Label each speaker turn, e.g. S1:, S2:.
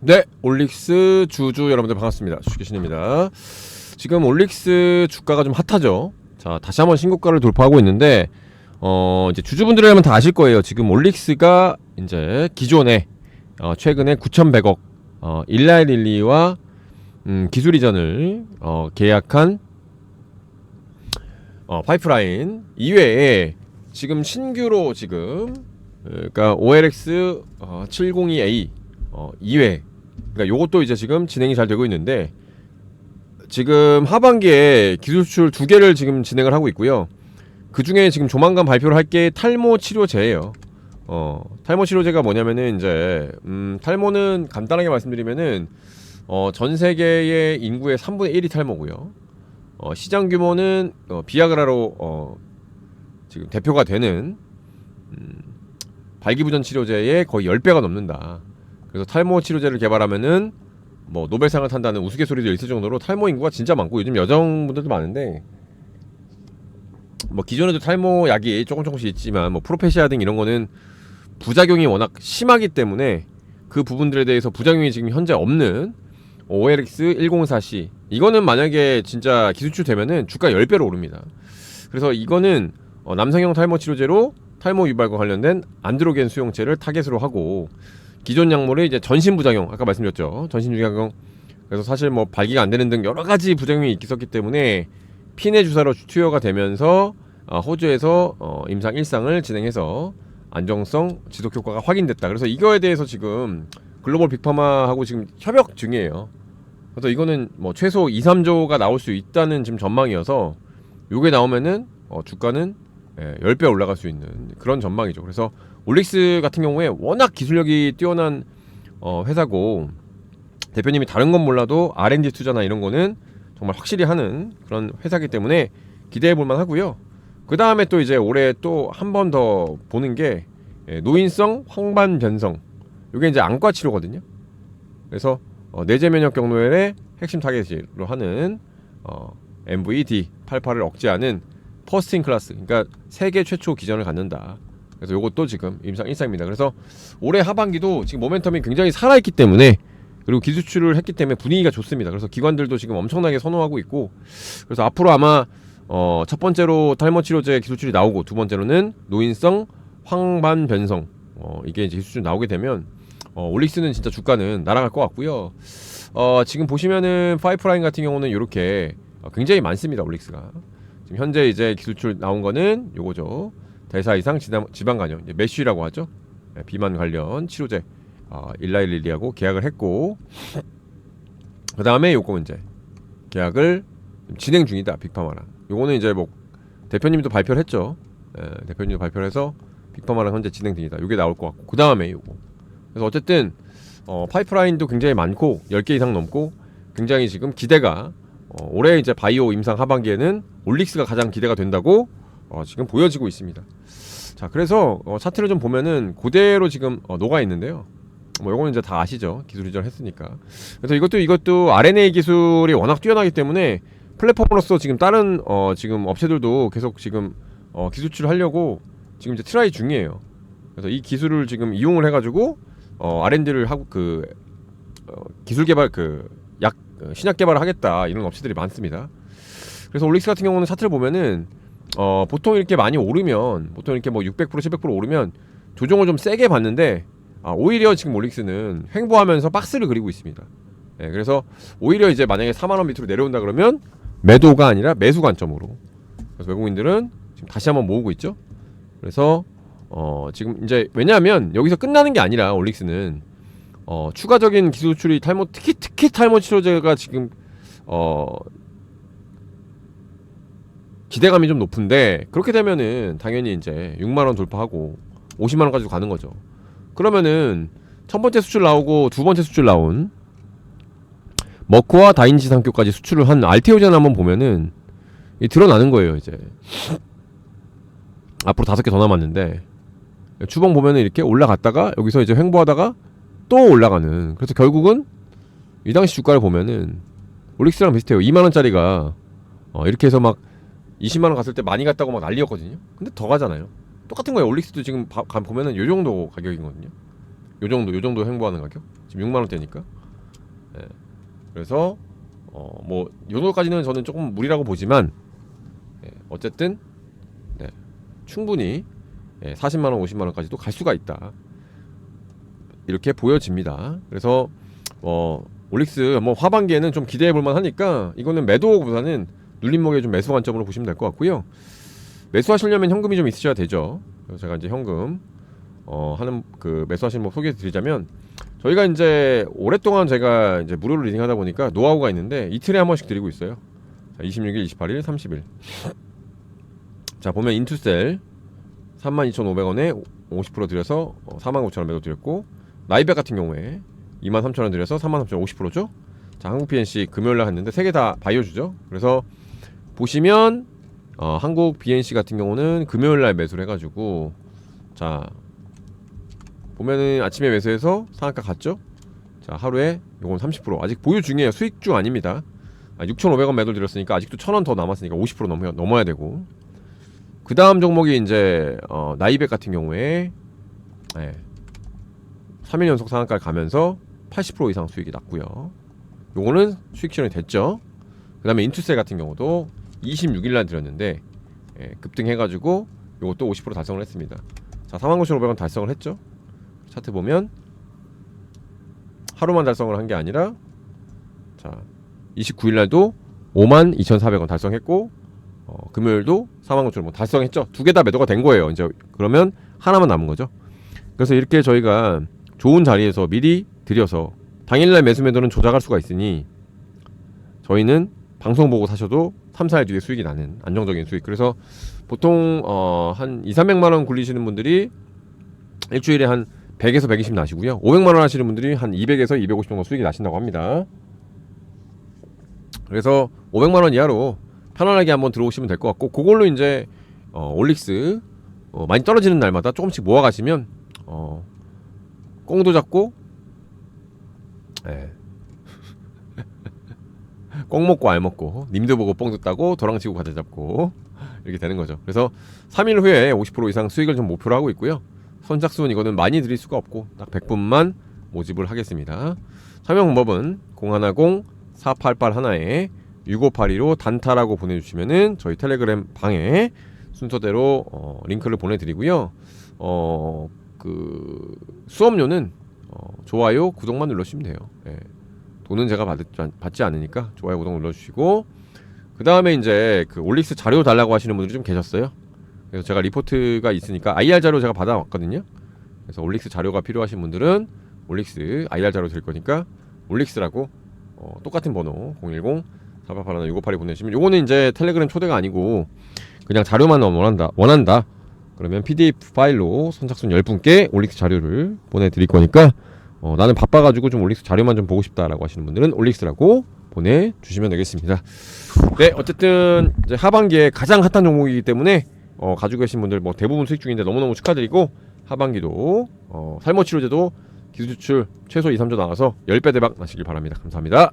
S1: 네, 올릭스 주주 여러분들 반갑습니다. 주식신입니다. 지금 올릭스 주가가 좀 핫하죠. 자, 다시 한번 신고가를 돌파하고 있는데 어, 이제 주주분들이라면 다 아실 거예요. 지금 올릭스가 이제 기존에 어, 최근에 9,100억 어, 일라일릴리와 음, 기술 이전을 어, 계약한 어, 파이프라인 이외에 지금 신규로 지금 그러니까 OLX 어, 702A 어, 2회 그러니까 요것도 이제 지금 진행이 잘 되고 있는데 지금 하반기에 기술 수출 두 개를 지금 진행을 하고 있고요. 그 중에 지금 조만간 발표를 할 게 탈모 치료제예요. 어, 탈모 치료제가 뭐냐면은 이제 음, 탈모는 간단하게 말씀드리면은 어, 전 세계의 인구의 3분의 1이 탈모고요. 어, 시장 규모는 어, 비아그라로 어, 지금 대표가 되는 음, 발기부전 치료제의 거의 10배가 넘는다. 그래서 탈모 치료제를 개발하면은 뭐 노벨상을 탄다는 우스갯소리도 있을 정도로 탈모 인구가 진짜 많고 요즘 여성분들도 많은데 뭐 기존에도 탈모 약이 조금 조금씩 있지만 뭐 프로페시아 등 이런 거는 부작용이 워낙 심하기 때문에 그 부분들에 대해서 부작용이 지금 현재 없는 OLX 104C 이거는 만약에 진짜 기술출 되면은 주가 10배로 오릅니다. 그래서 이거는 어, 남성형 탈모 치료제로 탈모 유발과 관련된 안드로겐 수용체를 타겟으로 하고 기존 약물의 이제 전신 부작용 아까 말씀드렸죠 전신 부작용 그래서 사실 뭐 발기가 안 되는 등 여러 가지 부작용이 있었기 때문에 피내 주사로 투여가 되면서 어, 호주에서 어, 임상 1상을 진행해서 안정성 지속 효과가 확인됐다. 그래서 이거에 대해서 지금 글로벌 빅파마하고 지금 협약 중이에요. 그래서 이거는 뭐 최소 2, 3조가 나올 수 있다는 지금 전망이어서 요게 나오면은 어, 주가는 예, 10배 올라갈 수 있는 그런 전망이죠. 그래서 올릭스 같은 경우에 워낙 기술력이 뛰어난 어, 회사고 대표님이 다른 건 몰라도 R&D 투자나 이런 거는 정말 확실히 하는 그런 회사기 때문에 기대해 볼 만 하고요. 그 다음에 또 이제 올해 또 한 번 더 보는 게 예, 노인성 황반 변성. 이게 이제 안과 치료거든요. 그래서 어, 내재 면역 경로의 핵심 타겟으로 하는 어, MVD 88을 억제하는 퍼스트 인 클래스. 그러니까 세계 최초 기전을 갖는다. 그래서 요것도 지금 임상 1상입니다. 그래서 올해 하반기도 지금 모멘텀이 굉장히 살아있기 때문에 그리고 기술출을 했기 때문에 분위기가 좋습니다. 그래서 기관들도 지금 엄청나게 선호하고 있고 그래서 앞으로 아마 어, 첫 번째로 탈모 치료제 기술출이 나오고 두 번째로는 노인성 황반 변성 어, 이게 이제 기술출 나오게 되면 어, 올릭스는 진짜 주가는 날아갈 것 같고요. 어, 지금 보시면은 파이프라인 같은 경우는 이렇게 어, 굉장히 많습니다. 올릭스가 지금 현재 이제 기술출 나온 거는 요거죠. 대사 이상 지방, 간염 이제 메쉬라고 하죠. 네, 비만 관련 치료제 어, 일라일리리하고 계약을 했고 그 다음에 요거 이제 계약을 진행 중이다 빅파마랑 요거는 이제 뭐 대표님도 발표를 했죠 예, 대표님도 발표를 해서 빅파마랑 현재 진행 중이다 요게 나올 것 같고 그 다음에 요거 그래서 어쨌든 어, 파이프라인도 굉장히 많고 10개 이상 넘고 굉장히 지금 기대가 어, 올해 이제 바이오 임상 하반기에는 올릭스가 가장 기대가 된다고 어, 지금 보여지고 있습니다. 자 그래서 어, 차트를 좀 보면은 그대로 지금 어, 녹아 있는데요. 뭐 요거는 이제 다 아시죠? 기술 이전 했으니까. 그래서 이것도 이것도 RNA 기술이 워낙 뛰어나기 때문에 플랫폼으로서 지금 다른 어 지금 업체들도 계속 지금 어 기술출을 하려고 지금 이제 트라이 중이에요. 그래서 이 기술을 지금 이용을 해가지고 어 R&D를 하고 그 어, 기술 개발 그 약 신약 개발을 하겠다 이런 업체들이 많습니다 그래서 올릭스 같은 경우는 차트를 보면은 어 보통 이렇게 많이 오르면 보통 이렇게 뭐 600% 700% 오르면 조정을 좀 세게 받는데 아, 오히려 지금 올릭스는 횡보하면서 박스를 그리고 있습니다. 예, 그래서 오히려 이제 만약에 4만 원 밑으로 내려온다 그러면 매도가 아니라 매수 관점으로. 그래서 외국인들은 지금 다시 한번 모으고 있죠. 그래서 어, 지금 이제 왜냐하면 여기서 끝나는 게 아니라 올릭스는 어, 추가적인 기술 출이 탈모 특히 특히 탈모 치료제가 지금 어, 기대감이 좀 높은데 그렇게 되면은 당연히 이제 6만 원 돌파하고 50만 원 가지고 가는 거죠. 그러면은 첫 번째 수출 나오고 두 번째 수출 나온 머크와 다인지 상교까지 수출을 한 알테오젠 한번 보면은 이 드러나는 거예요 이제. 앞으로 다섯 개 더 남았는데 주봉 보면은 이렇게 올라갔다가 여기서 이제 횡보하다가 또 올라가는. 그래서 결국은 이 당시 주가를 보면은 올릭스랑 비슷해요. 2만 원짜리가 어 이렇게 해서 막 20만 원 갔을 때 많이 갔다고 막 난리였거든요 근데 더 가잖아요 똑같은 거예요 올릭스도 지금 바, 가, 보면은 요 정도 가격이거든요 요 정도 요 정도 행보하는 가격 지금 6만 원대니까 예. 그래서 어 뭐 요 정도까지는 저는 조금 무리라고 보지만 예. 어쨌든 네. 충분히 예. 40만 원 50만 원까지도 갈 수가 있다 이렇게 보여집니다 그래서 어 올릭스 뭐 하반기에는 좀 기대해 볼 만 하니까 이거는 매도보다는 눌림목에 좀 매수 관점으로 보시면 될 것 같고요 매수하시려면 현금이 좀 있으셔야 되죠 그래서 제가 이제 현금 어 하는 그 매수하시는 법 소개해 드리자면 저희가 이제 오랫동안 제가 이제 무료로 리딩하다 보니까 노하우가 있는데 이틀에 한 번씩 드리고 있어요. 자, 26일, 28일, 30일. 자 보면 인투셀 32,500원에 50% 드려서 어, 49,000원 매도 드렸고 나이백 같은 경우에 23,000원 드려서 33,000원 50%죠. 자 한국 PNC 금요일 날 했는데 세 개 다 바이오주죠. 그래서 보시면 어, 한국 BNC 같은 경우는 금요일 날 매수를 해가지고 자 보면은 아침에 매수해서 상한가 갔죠? 자 하루에 요건 30% 아직 보유 중이에요. 수익주 아닙니다. 아, 6,500원 매도 드렸으니까 아직도 1,000원 더 남았으니까 50% 넘어, 넘어야 되고. 그 다음 종목이 이제 어, 나이백 같은 경우에 예, 3일 연속 상한가를 가면서 80% 이상 수익이 났고요. 요거는 수익 실현이 됐죠. 그 다음에 인투셀 같은 경우도 26일 날 드렸는데 예, 급등해가지고 요것도 50% 달성을 했습니다 자 49,500원 달성을 했죠 차트 보면 하루만 달성을 한 게 아니라 자 29일 날도 5만 2,400원 달성했고 어, 금요일도 4만 9천 원 달성했죠. 두 개 다 매도가 된 거예요. 이제 그러면 하나만 남은 거죠. 그래서 이렇게 저희가 좋은 자리에서 미리 들여서 당일날 매수 매도는 조작할 수가 있으니 저희는 방송 보고 사셔도 3, 4일 뒤에 수익이 나는 안정적인 수익. 그래서 보통 어, 한 2, 300만 원 굴리시는 분들이 일주일에 한 100에서 120 나시고요. 500만 원 하시는 분들이 한 200에서 250 정도 수익이 나신다고 합니다. 그래서 500만 원 이하로 편안하게 한번 들어오시면 될 것 같고 그걸로 이제 어, 올릭스 어, 많이 떨어지는 날마다 조금씩 모아 가시면 어, 꽁도 잡고 예. 꽁 먹고 알 먹고 님도 보고 뽕 듣다고 도랑 치고 가자 잡고 이렇게 되는 거죠. 그래서 3일 후에 50% 이상 수익을 좀 목표로 하고 있고요. 선착순 이거는 많이 드릴 수가 없고 딱 100분만 모집을 하겠습니다. 참여 방법은 010-4881에 6582로 단타라고 보내주시면은 저희 텔레그램 방에 순서대로 어, 링크를 보내드리고요. 어, 그 수업료는 어, 좋아요, 구독만 눌러주시면 돼요. 예. 돈은 제가 받, 받지 않으니까 좋아요, 구독 눌러주시고 그 다음에 이제 그 올릭스 자료 달라고 하시는 분들이 좀 계셨어요. 그래서 제가 리포트가 있으니까 IR 자료 제가 받아왔거든요. 그래서 올릭스 자료가 필요하신 분들은 올릭스 IR 자료 드릴 거니까 올릭스라고 어, 똑같은 번호 010 4881 6582 보내시면 요거는 이제 텔레그램 초대가 아니고 그냥 자료만 원한다 원한다 그러면 PDF 파일로 선착순 10분께 올릭스 자료를 보내드릴 거니까 어, 나는 바빠가지고 좀 올릭스 자료만 좀 보고 싶다라고 하시는 분들은 올릭스라고 보내주시면 되겠습니다. 네, 어쨌든 이제 하반기에 가장 핫한 종목이기 때문에 어, 가지고 계신 분들 뭐 대부분 수익 중인데 너무너무 축하드리고 하반기도 어, 살모 치료제도 기술 수출 최소 2, 3조 나와서 10배 대박 나시길 바랍니다. 감사합니다.